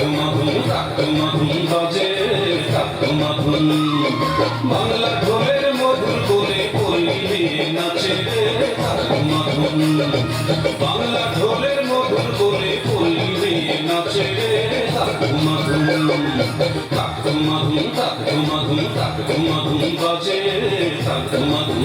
Come on, come on. Bangla ঢোলের মধুর কোলে কইলে নাচে বাংলা ঢোলের মধুর কোলে কইলে নাচে তাকুমাধুম তাকুমাধুম তাকুমাধুম বাজে তাকুমাধুম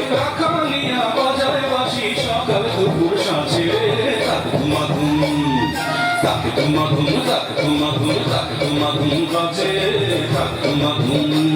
धुम धुम धुम धुम धुम धुम मचे धुम धुम